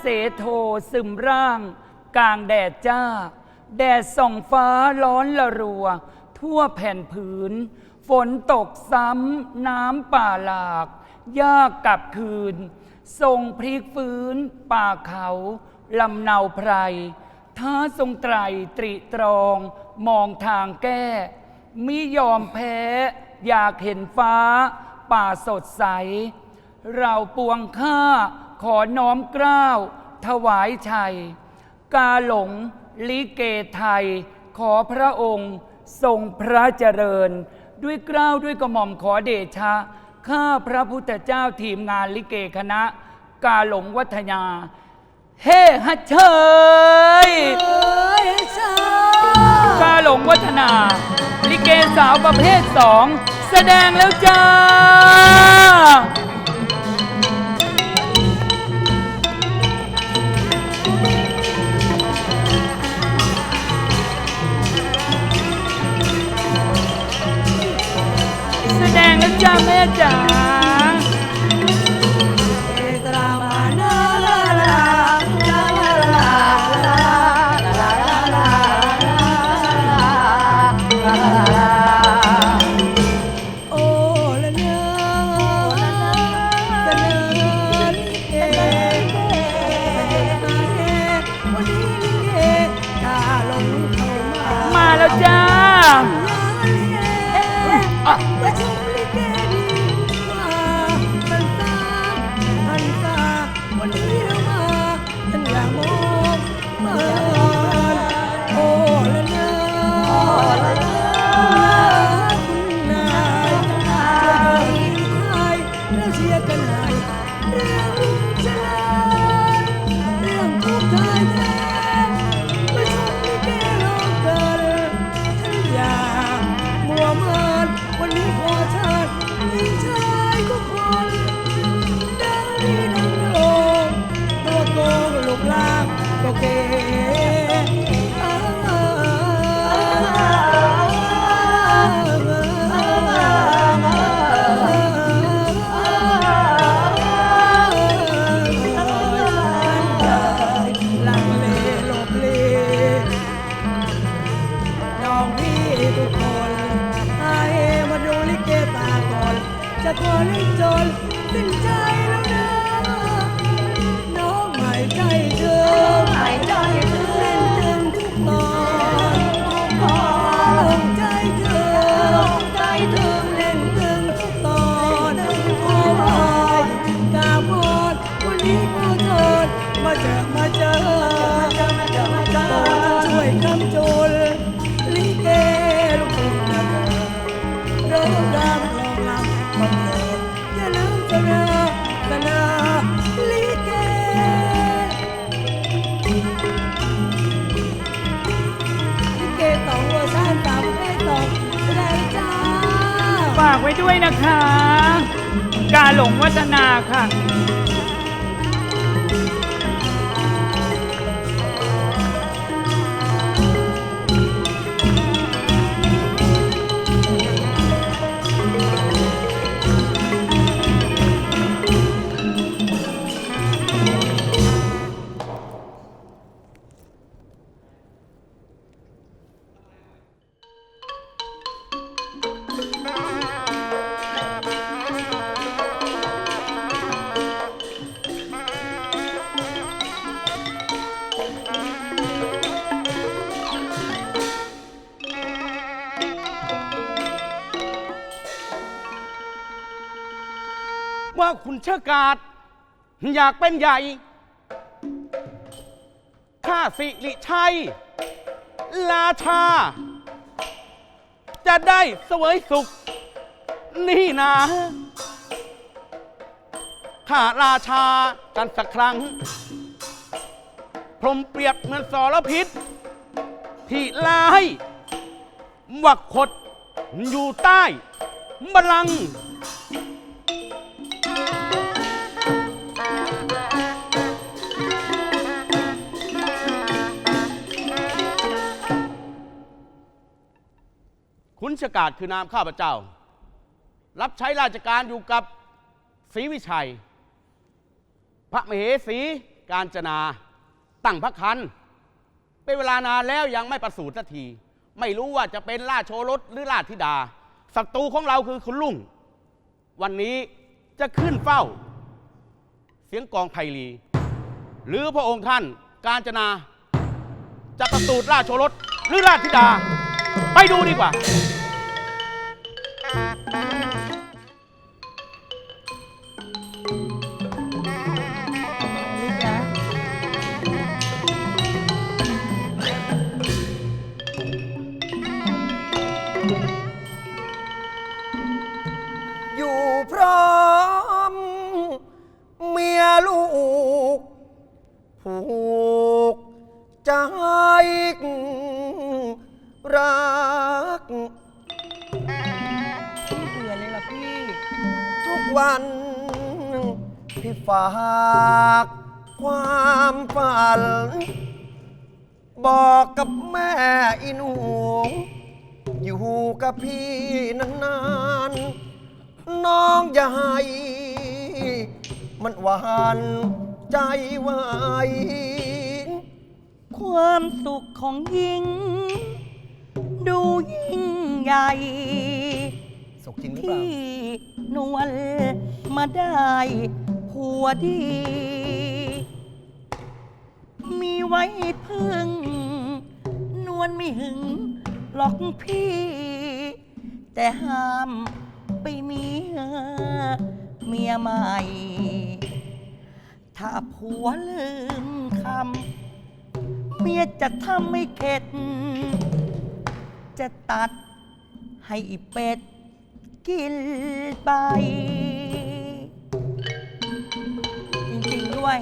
เสโทซึมร่าง กลางแดดจ้า แดดส่องฟ้าร้อนละรัว ทั่วแผ่นผืน ฝนตกซ้ำน้ำป่าหลากยากกลับคืน ทรงพลิกฟื้น ป่าเขาลำเนาไพรท้าทรงไตรตริตรอง มองทางแก้มิยอมแพ้ อยากเห็นฟ้า ป่าสดใส เราปวงข้า ขอน้อมเกล้าวถวายชัย กาหลงลิเกไทย ขอพระองค์ทรงพระเจริญ ด้วยเกล้าวด้วยกระหม่อมขอเดชะ ข้าพระพุทธเจ้าทีมงานลิเกคณะ กาหลงวัฒนา เฮ้ฮัเชยกาหลงวัฒนา ลิเกสาวประเภทสองแสดงแล้วจ้า แสดงแล้วจ้าแม่จ๋า ก็ มาเจอจช่วยคำจรลิเกลูกทุ่งนะเธอเริ่มรำลองลำบังเอิญอย่าลืมเสนอเสนอลิเกลิเกสองเวอร์ชันสามประเภทสองแสดงจ้าฝากไว้ด้วยนะคะ กาหลงวัฒนาค่ะ ว่าคุณเชิดกาดอยากเป็นใหญ่ ข้าสิริชัยลาชา จะได้เสวยสุข นี่นะข้าราชากันสักครั้ง พรมเปรียบเหมือนสรพิษ ที่ลายวักขดอยู่ใต้บัลลังก์ ชกาดคือนามข้าพเจ้า รับใช้ราชการอยู่กับศรีวิชัย พระมเหสีการจนา ตั้งพระคันเป็นเวลานานแล้วยังไม่ประสูติสักที ไม่รู้ว่าจะเป็นราชโชรสหรือราชธิดาศัตรูของเราคือคุณลุงวันนี้จะขึ้นเฝ้า เสียงกองไพลี หรือพระองค์ท่านการจนา จะประสูติราชโชรสหรือราชธิดา ไปดูดีกว่า นี่ กกับแม่อีหนู อยู่กับพี่นานๆ น้องอย่าให้มันหวานใจไหวความสุขของหญิง ดูยิ่งใหญ่ สุขจริงหรือเปล่า ที่นวลมาได้ผัวดี มีไว้พึ่งนวล ไม่หึงหรอกพี่ แต่ห้ามไปมีเมียใหม่ ถ้าผัวลืมคำเมียจะทำไม่เข็ด จะตัดให้อีเป็ดกินไปจริงๆด้วย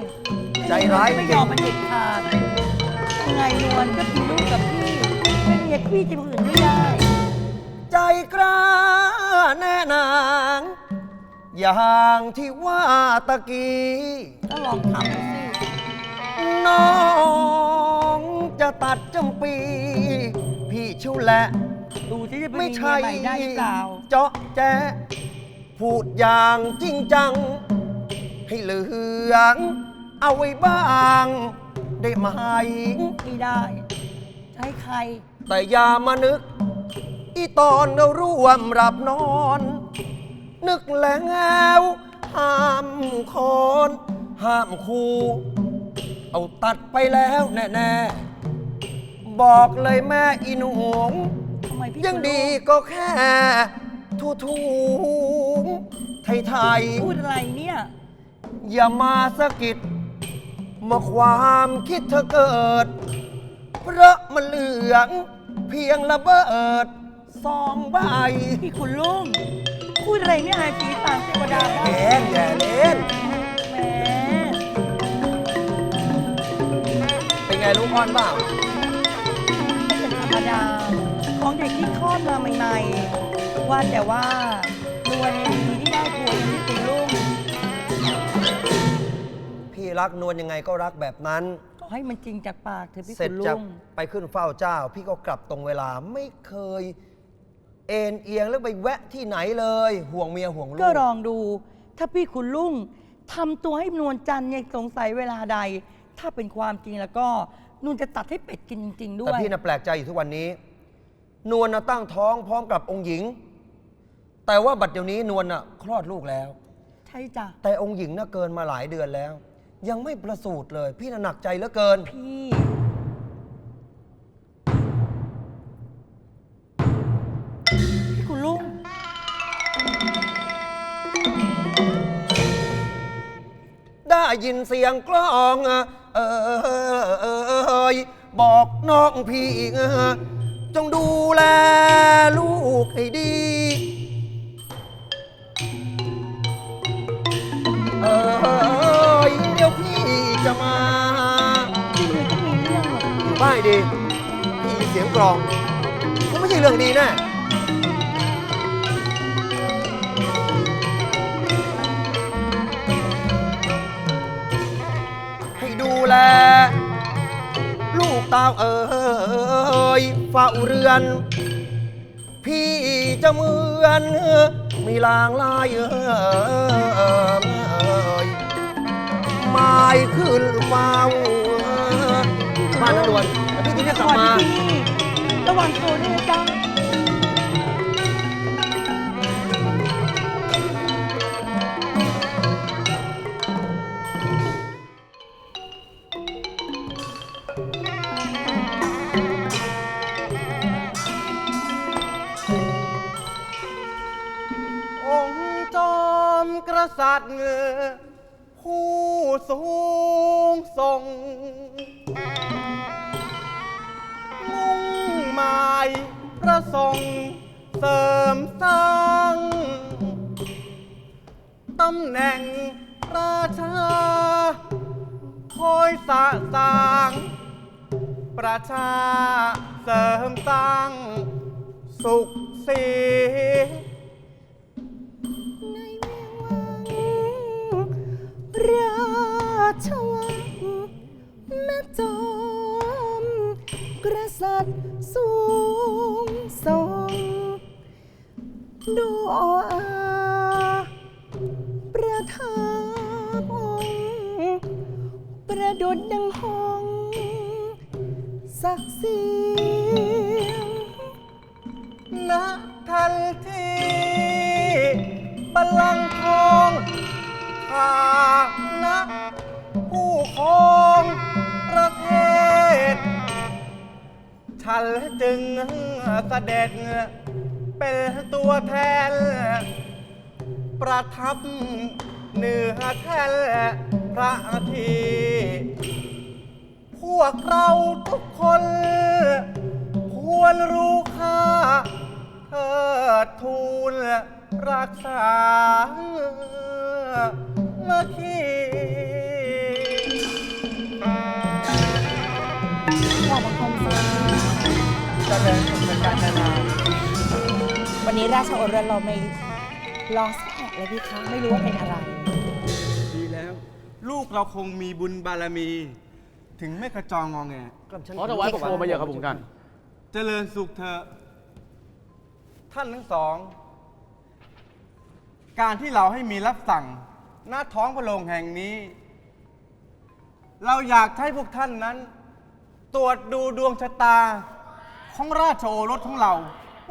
ใจร้ายจริงไม่ยอมมันเด็ดขาดยังไงนวลก็กินลูกกับพี่ ไม่มีพี่จะผืนไม่ได้ ใจกล้าแน่นาง อย่างที่ว่าตะกี้ ก็ลองทำดูสิน้องจะตัดจำปี พี่ชูแหละ ดูสิจะไม่มีเมีใช่ยใหม่ได้หรือเปล่าเจาะแจ๊ะพูดอย่างจริงจัง ให้เหลือง เอาไว้บ้าง ได้ไหม ไม่ได้ใช้ใคร แต่อย่ามานึก อีตอนเราร่วมหลับนอน นึกแล้วห้ามคอน ห้ามคูเอาตัดไปแล้วแน่ๆ บอกเลยแม่อีหนูทำไมพี่ยังคุณดีลูกก็แค่ทูทูไทยไทยๆ พูดอะไรเนี่ย อย่ามาสะกิดมาความคิดเธอเกิด เพราะมันเหลือง เพียงระเบิดสองใบพี่คุณลุงพูดอะไรไม่อายสีตางเทวดาบ้างแย่แย่เล่นแหมเป็นไงลูกอ่อนเปล่าไม่เป็นธรรมดา ของเด็กที่คลอดมาใหม่ๆ ว่าแต่ว่าตัวในดีที่ได้ผัวอย่างที่คุณลุงพี่รักนวลยังไงก็รักแบบนั้นขอ ให้มันจริงจากปากเธอะพี่เสร็จคุณจากลุง ไปขึ้นเฝ้าเจ้า พี่ก็กลับตรงเวลาไม่เคย เอ็นเอียงแล้วไปแวะที่ไหนเลย ห่วงเมียห่วงลูกก็ลองดู ถ้าพี่คุณลุงทำตัวให้นวลจันทร์ยังสงสัยเวลาใด ถ้าเป็นความจริงแล้วก็นุ่นจะตัดให้เป็ดกินจริง ๆ ด้วแต่ย พี่น่ะแปลกใจอยู่ทุกวันนี้ นวลน่ะตั้งท้องพร้อมกับองค์หญิง แต่ว่าบัดเดี๋ยวนี้นวลน่ะคลอดลูกแล้ว ใช่จ้ะแต่องค์หญิงน่ะเกินมาหลายเดือนแล้ว ยังไม่ประสูติเลย พี่น่ะหนักใจเหลือเกิน พี่ พี่คุณลุงยินเสียงกลองเออบอกน้องพี่จงดูแลลูกให้ดี เออเดี๋ยวพี่จะมาไม่ดีพี่เสียงกลองคงไม่ใช่เรื่องดีแน่ให้ดูแล ลูกเตาเอ๋ยเฝ้าเรือน พี่จะเหมือน มีลางลายเอย ไม้ขึ้นเฝ้าบ้านนด่วนแล้วพี่จะเรียกกลับมา ระวังตัวด้วยนะจ๊ะ สูงส่ง มุ่งหมายประสงค์เสริมสร้างตำแหน่งราชา คอยสะสาง ประชาเสริมสร้าง สุขสีรา ชวังแม่จอมกษัตริย์สูงส่งดูอาประทับองค์ประดุดดังหงส์ศักดิ์ศรีณทันทีบัลลังก์ทองขานะ ผู้ครองประเทศ ฉันจึงเสด็จเป็นตัวแทน ประทับเหนือแท่นพระอาทิตย์พวกเราทุกคน ควรรู้ค่าเทิดทูลรักษาเมื่อคี จะเป็นเป็นการนานาวันนี้ราชโอรสเราไม่ลองสักแอะเลยพี่คะไม่รู้ว่าเป็นอะไร ดีแล้ว ลูกเราคงมีบุญบารมี ถึงไม่กระจองงองแงขอถวายพระโคมพระเยาครับผมท่านเจริญสุขเถอะท่านทั้งสอง การที่เราให้มีรับสั่ง หน้าท้องพระโรงแห่งนี้ เราอยากให้พวกท่านนั้น ตรวจดูดวงชะตา ของราชโอรสของเรา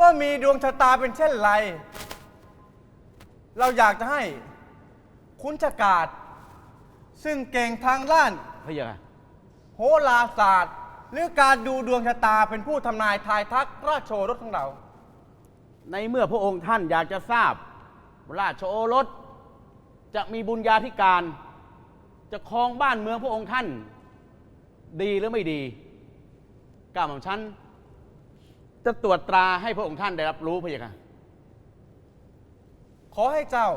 ว่ามีดวงชะตาเป็นเช่นไร เราอยากจะให้คุณชกาดซึ่งเก่งทางด้าน พระเยาค่ะโหราศาสตร์ หรือการดูดวงชะตาเป็นผู้ทำนายทายทักราชโอรสของเรา ในเมื่อพระองค์ท่านอยากจะทราบว่าราชโอรส จะมีบุญญาธิการ จะครองบ้านเมืองพระองค์ท่าน ดีหรือไม่ดีก้าวของฉัน จะตรวจตราให้พระองค์ท่านได้รับรู้พระเยาค่ะขอให้เจ้า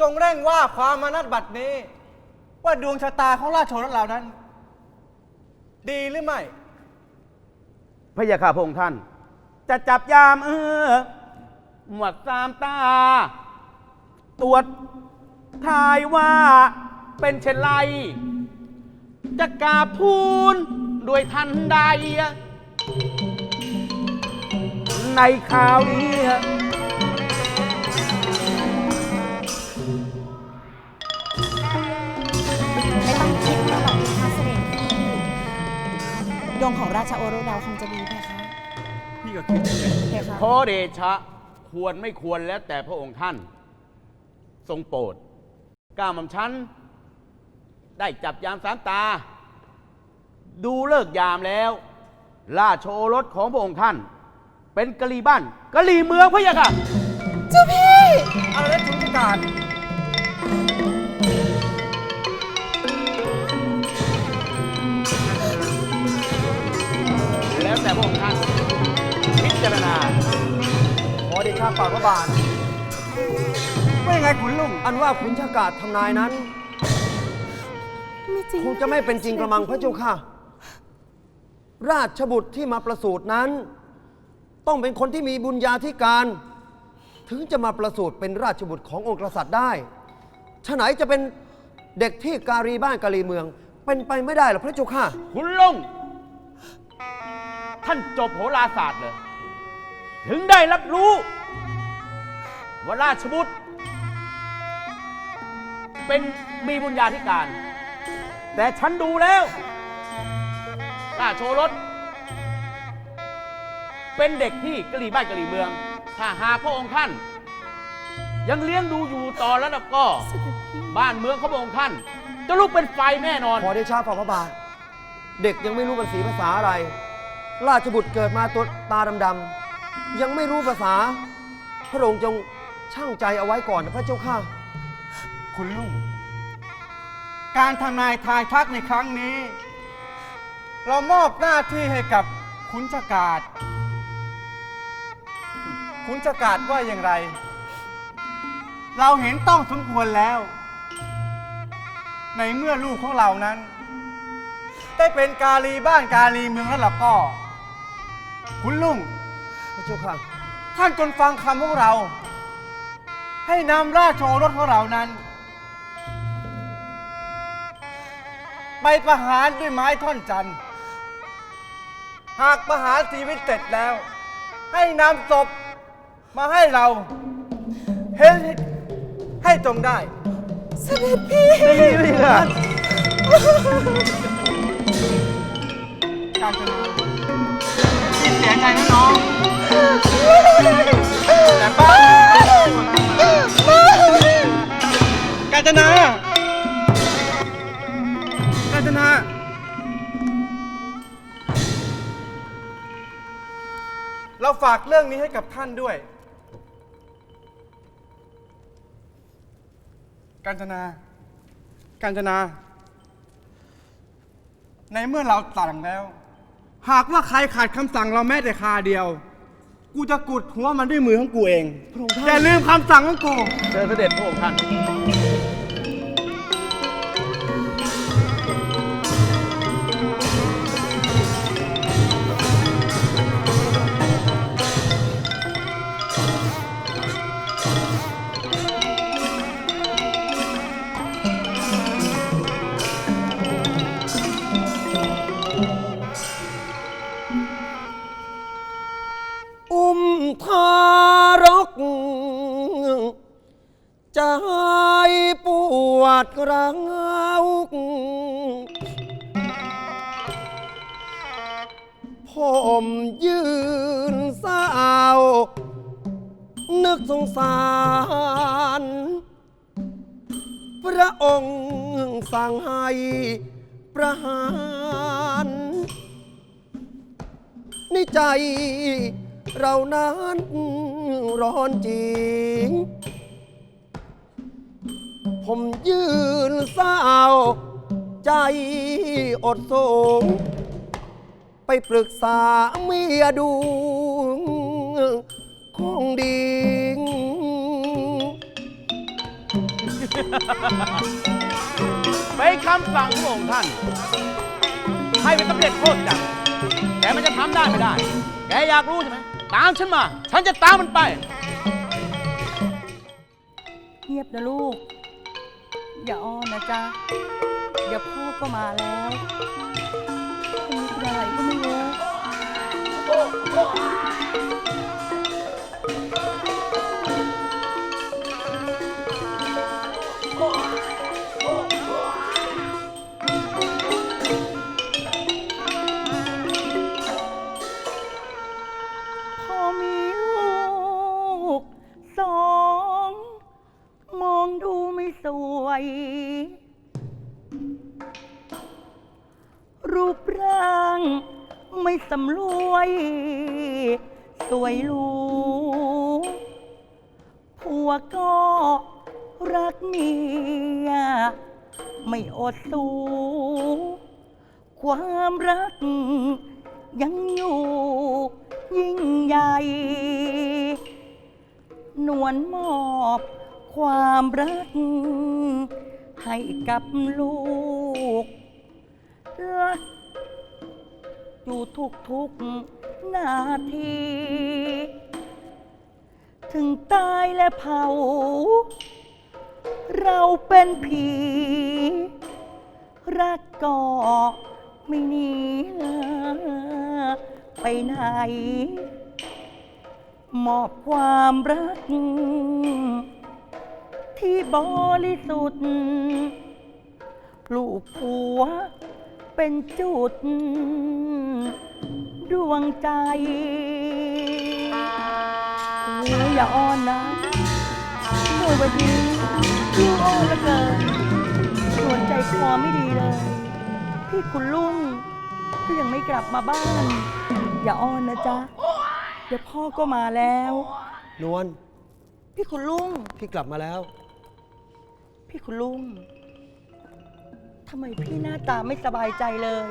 จงเร่งว่าความมานัดบัดนี้ ว่าดวงชะตาของราชโอรสเรานั้น ดีหรือไม่ พระยาค่ะพระองค์ท่าน จะจับยามเออหมวดตามตา ตรวจทายว่าเป็นเช่นไร จะกราบทูลด้วยทันใด ในข่าวนี้ไม่ต้องคิดมากหรอกพี่คะเสด็จพี่ดวงของราชโอรสเราคงจะดีเพคะพี่ก็คิดอย่างนั้นเพคะขอเดชะ ควรไม่ควรแล้วแต่พระองค์ท่าน ทรงโปรดก้าวหม่อมชั้นได้จับยามสามตา ดูเลิกยามแล้ว ราชโอรสของพระองค์ท่าน เป็นกะลีบ้านกะลีเมืองพะยะค่ะ เจ้าพี่ เอาแล้วชุนกาดแล้วแต่พระงท่านพิจารณาขอเดชาป่าพระบาทไม่ไงขุนลุง อันว่าขุนชากาศทำนายนั้นคงจะไม่เป็นจริงกระมังพระเจ้าค่ะ ราชบุตรที่มาประสูตินั้น ต้องเป็นคนที่มีบุญญาธิการ ถึงจะมาประสูติเป็นราชบุตรขององค์กษัตริย์ได้ฉะไหนจะเป็นเด็กที่การีบ้านการีเมือง เป็นไปไม่ได้หรอกพระเจ้าค่ะ คุณลงท่านจบโหราศาสตร์เลยถึงได้รับรู้ ว่าราชบุตร เป็นมีบุญญาธิการ แต่ฉันดูแล้วราชโชรส เป็นเด็กที่กะหรี่บ้านกะหรี่เมือง ถ้าหากพระองค์ท่าน ยังเลี้ยงดูอยู่ต่อแล้วก็บ้านเมืองของพระองค์ท่าน จะลุกเป็นไฟแน่นอน ขอได้ชาฝ่าพระบาท เด็กยังไม่รู้ภาษีภาษาอะไร ราชบุตรเกิดมาตัวตาดำๆ ยังไม่รู้ภาษา พระองค์จงช่างใจเอาไว้ก่อนนะพระเจ้าค่ะ คุณลุง การทำนายทายทักในครั้งนี้ เรามอบหน้าที่ให้กับขุนชากาศ ขุนชากาศว่าอย่างไร เราเห็นต้องสมควรแล้ว ในเมื่อลูกของเรานั้น ได้เป็นกาลีบ้านกาลีเมืองแล้วล่ะก็ คุณลุงพระเจ้าค่ะ ท่านจนฟังคำของเรา ให้นำราชโอรสของเรานั้น ไปประหารด้วยไม้ท่อนจันทร์หากประหารชีวิตเสร็จแล้ว ให้นำศพ มาให้เราเห็นให้จงได้เสด็จพี่การจนาคิดเสียใจนะน้องแต่บ้านการจนาการจนาเราฝากเรื่องนี้ให้กับท่านด้วย การจนา การจนา ในเมื่อเราสั่งแล้ว หากว่าใครขาดคำสั่งเราแม้แต่คาเดียว กูจะกุดหัวมันด้วยมือของกูเองพระองค์ท่านอย่าลืมคำสั่งของกูเชิญเสด็จพระองค์ท่าน เรานั้นร้อนจริง ผมยืนเศร้าใจอดสูงไปปรึกษาเมียดู คงดีเป็นคำสั่งของพระองค์ท่าน ให้เป็นสำเร็จโทษจักรแกมันจะทำได้ไม่ได้ กอยากรู้ใช่ไหม ตามฉันมา ฉันจะตามมันไป เงียบนะลูก อย่าอ้อนนะจ๊ะ เดี๋ยวพ่อก็มาแล้วคนนี้เป็นอะไรก็ไม่รู้ รูปร่างไม่สำรวย สวยหรูผัวก็รักเมีย ไม่อดสู้ความรัก ยังอยู่ยิ่งใหญ่ นวลมอบความรัก ให้กับลูกรักอยู่ทุกทุกนาที ถึงตายและเผา เราเป็นผี รักก็ไม่หนีไปไหน มอบความรัก ที่บริสุทธิ์ ลูกผัวเป็นจุด ดวงใจโอ้ยอย่าอ้อนนะโอ้ยวันนี้ดูอ้อนเหลือเกินส่วนใจคอไม่ดีเลยพี่คุณลุงก็ยังไม่กลับมาบ้าน อย่าอ้อนนะจ๊ะ เดี๋ยวพ่อก็มาแล้ว นวลพี่คุณลุง พี่กลับมาแล้ว พี่คุณลุงทำไมพี่หน้าตาไม่สบายใจเลย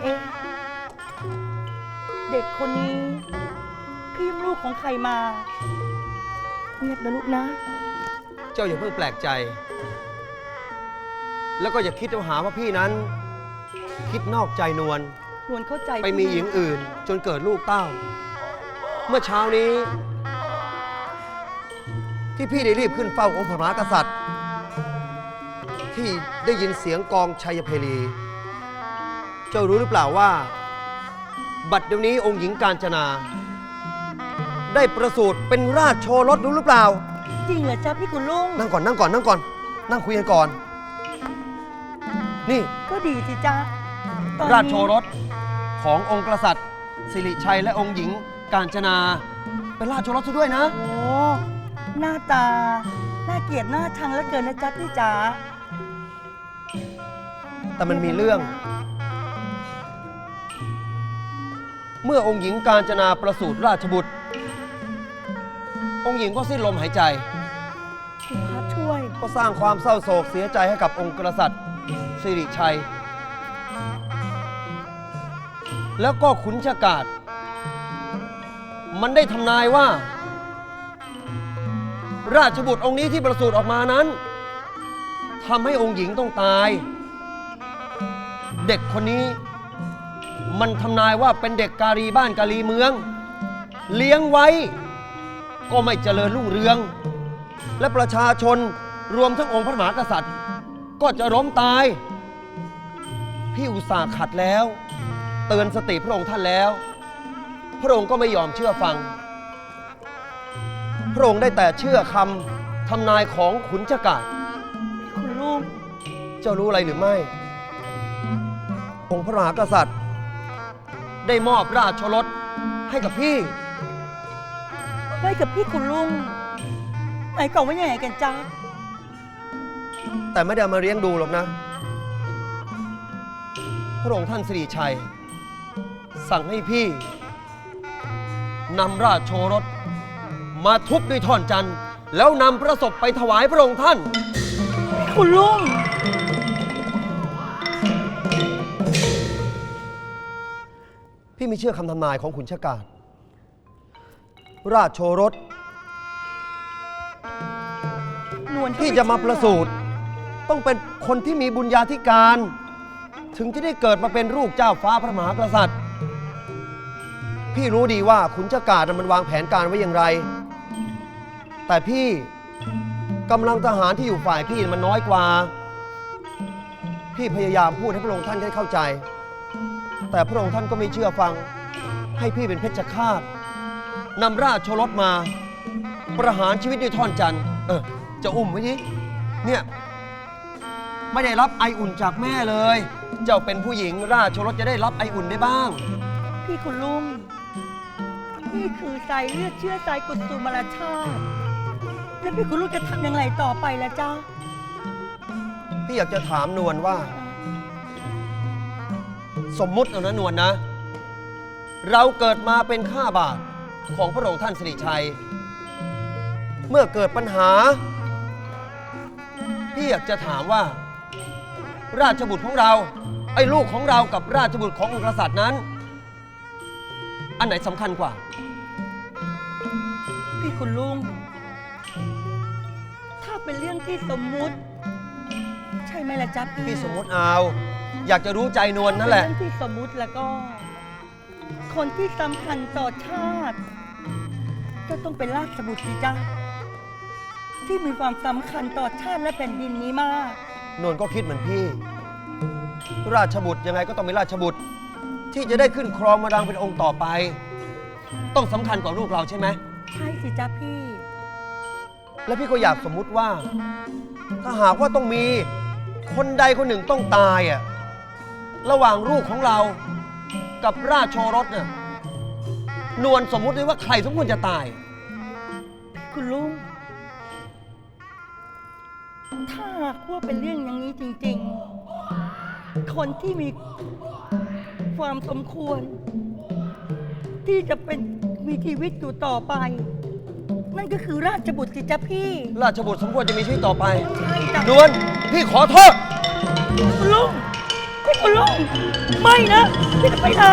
เอ๊ะ เด็กคนนี้ พี่ลูกของใครมาเงียบนะลูกนะ เจ้าอย่าเพิ่งแปลกใจ แล้วก็อย่าคิดว่าหาว่าพี่นั้น คิดนอกใจนวล นวลเข้าใจไปมีพี่หญิงอื่น จนเกิดลูกเต้า เมื่อเช้านี้ ที่พี่ได้รีบขึ้นเฝ้าองค์พระมหากษัตริย์ ที่ได้ยินเสียงกองชัยเพลี เจ้ารู้หรือเปล่าว่า บัดเดี๋ยวนี้องค์หญิงกาญจนา ได้ประสูติเป็นราชโชรสรู้หรือเปล่า จริงเหรอจ๊ะพี่คุณลุง นั่งก่อนนั่งก่อนนั่งก่อน นั่งคุยกันก่อน นี่ก็ดีสิจ๊ะตอนนี้ราชโชรสขององค์กษัตริย์สิริชัยและองค์หญิงกาญจนา เป็นราชโชรสซะด้วยนะโอ้ หน้าตา น่าเกลียดหน้าชังเหลือเกินนะจ๊ะพี่จ๋าแต่มันมีเรื่อง เมื่อองค์หญิงกาญจนาประสูติราชบุตร องค์หญิงก็สิ้นลมหายใจพระช่วย ก็สร้างความเศร้าโศกเสียใจให้กับองค์กษัตริย์สิริชัย แล้วก็ขุนชากาศมันได้ทำนายว่า ราชบุตรองค์นี้ที่ประสูติออกมานั้นทำให้องค์หญิงต้องตาย เด็กคนนี้ มันทำนายว่าเป็นเด็กกาลีบ้านกาลีเมือง เลี้ยงไว้ก็ไม่เจริญรุ่งเรือง และประชาชนรวมทั้งองค์พระมหากษัตริย์ ก็จะล้มตาย พี่อุตส่าห์ขัดแล้ว เตือนสติพระองค์ท่านแล้ว พระองค์ก็ไม่ยอมเชื่อฟัง พระองค์ได้แต่เชื่อคำทำนายของขุนชกาศคุณลุงเจ้ารู้อะไรหรือไม่ องค์พระมหากษัตริย์ ได้มอบราชโอรสให้กับพี่ไว้กับพี่คุณลุงไหนก่อนว่ายังไงกันจ๊ะแต่ไม่ได้เอามาเลี้ยงดูหรอกนะ พระองค์ท่านสิริชัย สั่งให้พี่นำราชโชรส มาทุบด้วยท่อนจันทร์แล้วนำพระศพไปถวายพระองค์ท่าน คุณลุง พี่ไม่เชื่อคำทำนายของขุนชากาศราชโชรสนวลก็ที่ไจะมาประสูติเชื่อต้องเป็นคนที่มีบุญญาธิการ ถึงจะได้เกิดมาเป็นลูกเจ้าฟ้าพระมหากษัตริย์ พี่รู้ดีว่าขุนชากาศน่ะมันวางแผนการไว้อย่างไร แต่พี่กำลังทหารที่อยู่ฝ่ายพี่มันน้อยกว่า พี่พยายามพูดให้พระองค์ท่านได้เข้าใจ แต่พระองค์ท่านก็ไม่เชื่อฟัง ให้พี่เป็นเพชฌฆาตนำราชโชรสมา ประหารชีวิตด้วยท่อนจันทร์เออจะอุ้มไว้ดิเนี่ยไม่ได้รับไออุ่นจากแม่เลย เจ้าเป็นผู้หญิงราชโชรสจะได้รับไออุ่นได้บ้าง พี่คุณลุง นี่คือสายเลือดเชื้อสายกุศลมรชาติ คุณลุงจะทำยังไงต่อไปล่ะจ๊ะพี่อยากจะถามนวลว่า สมมุติเอานะนวลนะ เราเกิดมาเป็นข้าบาทของพระองค์ท่านสิริชัย เมื่อเกิดปัญหา พี่อยากจะถามว่า ราชบุตรของเรา ไอ้ลูกของเรากับราชบุตรขององค์กษัตริย์นั้น อันไหนสำคัญกว่าพพี่คุณลุงถ้า เป็นเรื่องที่สมมุติ ใช่ไหมล่ะจ๊ะพี่พี่สมมติเอา อยากจะรู้ใจนวลนั่นแหละ เป็เรื่องที่สมมุติแล้วก็ คนที่สำคัญต่อชาติก็ต้องเป็นราชบุตรสิจ๊ะที่มีความสำคัญต่อชาติและแผ่นดินนี้มาก นวลก็คิดเหมือนพี่ ราชบุตรยังไงก็ต้องเป็นราชบุตร ที่จะได้ขึ้นครองมาดังเป็นองค์ต่อไป ต้องสำคัญกว่าลูกเราใช่ไหม ใช่สิจ๊ะพี่ แล้วพี่ก็อยากสมมุติว่า ถ้าหากว่าต้องมีคนใดคนหนึ่งต้องตายอะระหว่างลูกของเรากับราชโชรสน่ะนวลสมมุติเลยว่าใครสมควรจะตาย คุณลุง ถ้าหากว่าเป็นเรื่องอย่างนี้จริง ๆ คนที่มีความสมควร ที่จะเป็นมีชีวิตอยู่ต่อไป นั่นก็คือราชบุตรสิจ๊ะพี่ราชบุตรสมควรจะมีชีวิตต่อไป ใช่จ้ะนวลพี่ขอโทษ คุณลุงพี่คุณลุงไม่นะพี่จะไปไหน